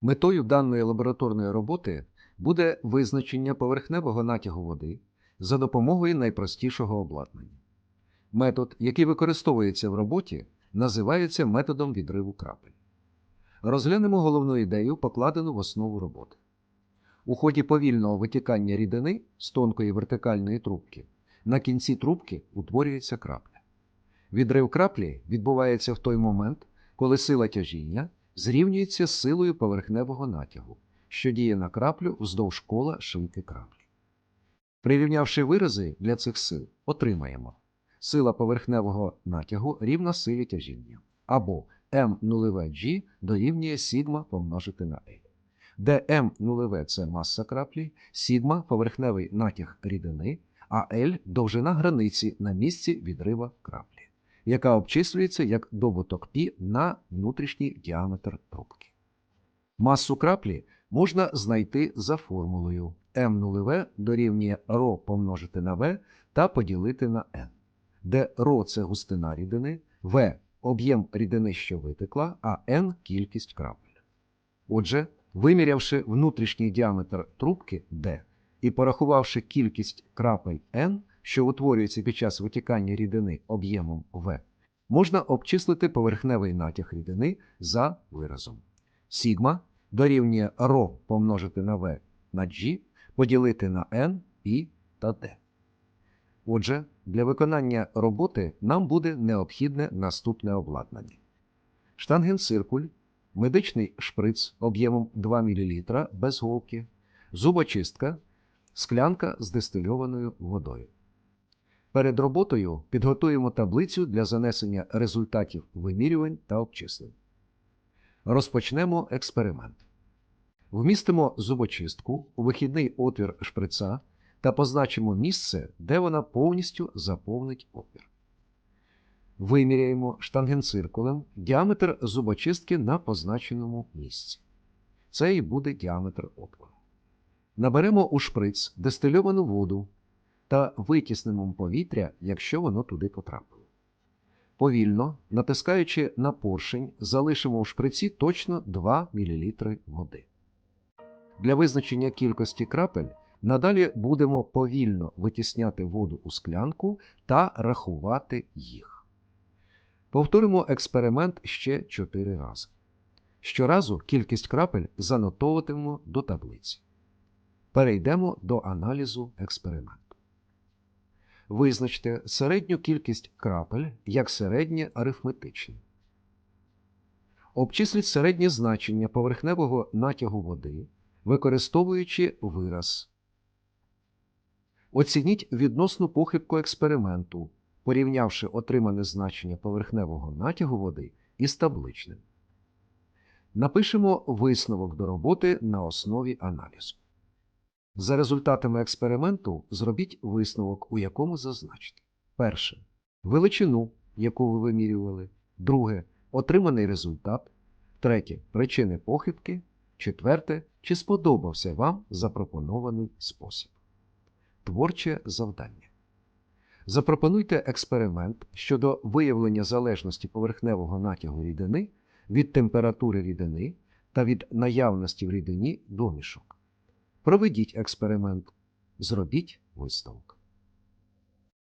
Метою даної лабораторної роботи буде визначення поверхневого натягу води за допомогою найпростішого обладнання. Метод, який використовується в роботі, називається методом відриву крапель. Розглянемо головну ідею, покладену в основу роботи. У ході повільного витікання рідини з тонкої вертикальної трубки на кінці трубки утворюється крапля. Відрив краплі відбувається в той момент, коли сила тяжіння зрівнюється з силою поверхневого натягу, що діє на краплю вздовж кола шийки краплі. Прирівнявши вирази для цих сил, отримаємо. Сила поверхневого натягу рівна силі тяжіння, або m0g дорівнює сігма помножити на L, де m0 це маса краплі, сігма поверхневий натяг рідини, а L довжина границі на місці відрива краплі яка обчислюється як добуток π на внутрішній діаметр трубки. Масу краплі можна знайти за формулою m0 дорівнює ρ помножити на v та поділити на n, де ρ – це густина рідини, v – об'єм рідини, що витекла, а n – кількість крапель. Отже, вимірявши внутрішній діаметр трубки d і порахувавши кількість крапель n, що утворюється під час витікання рідини об'ємом V, можна обчислити поверхневий натяг рідини за виразом. Сігма дорівнює ρ помножити на V на G поділити на N, I та D. Отже, для виконання роботи нам буде необхідне наступне обладнання. Штангенциркуль, медичний шприц об'ємом 2 мл без голки, зубочистка, склянка з дистильованою водою. Перед роботою підготуємо таблицю для занесення результатів вимірювань та обчислень. Розпочнемо експеримент. Вмістимо зубочистку у вихідний отвір шприца та позначимо місце, де вона повністю заповнить отвір. Виміряємо штангенциркулем діаметр зубочистки на позначеному місці. Це і буде діаметр отвору. Наберемо у шприц дистильовану воду та витіснемо повітря, якщо воно туди потрапило. Повільно, натискаючи на поршень, залишимо в шприці точно 2 мл води. Для визначення кількості крапель надалі будемо повільно витісняти воду у склянку та рахувати їх. Повторимо експеримент ще 4 рази. Щоразу кількість крапель занотовуватимемо до таблиці. Перейдемо до аналізу експерименту. Визначте середню кількість крапель як середнє арифметичне. Обчисліть середнє значення поверхневого натягу води, використовуючи вираз. Оцініть відносну похибку експерименту, порівнявши отримане значення поверхневого натягу води із табличним. Напишемо висновок до роботи на основі аналізу. За результатами експерименту зробіть висновок, у якому зазначите. Перше. Величину, яку ви вимірювали. Друге. Отриманий результат. Третє. Причини похибки. Четверте. Чи сподобався вам запропонований спосіб. Творче завдання. Запропонуйте експеримент щодо виявлення залежності поверхневого натягу рідини від температури рідини та від наявності в рідині домішок. Проведіть експеримент. Зробіть висновок.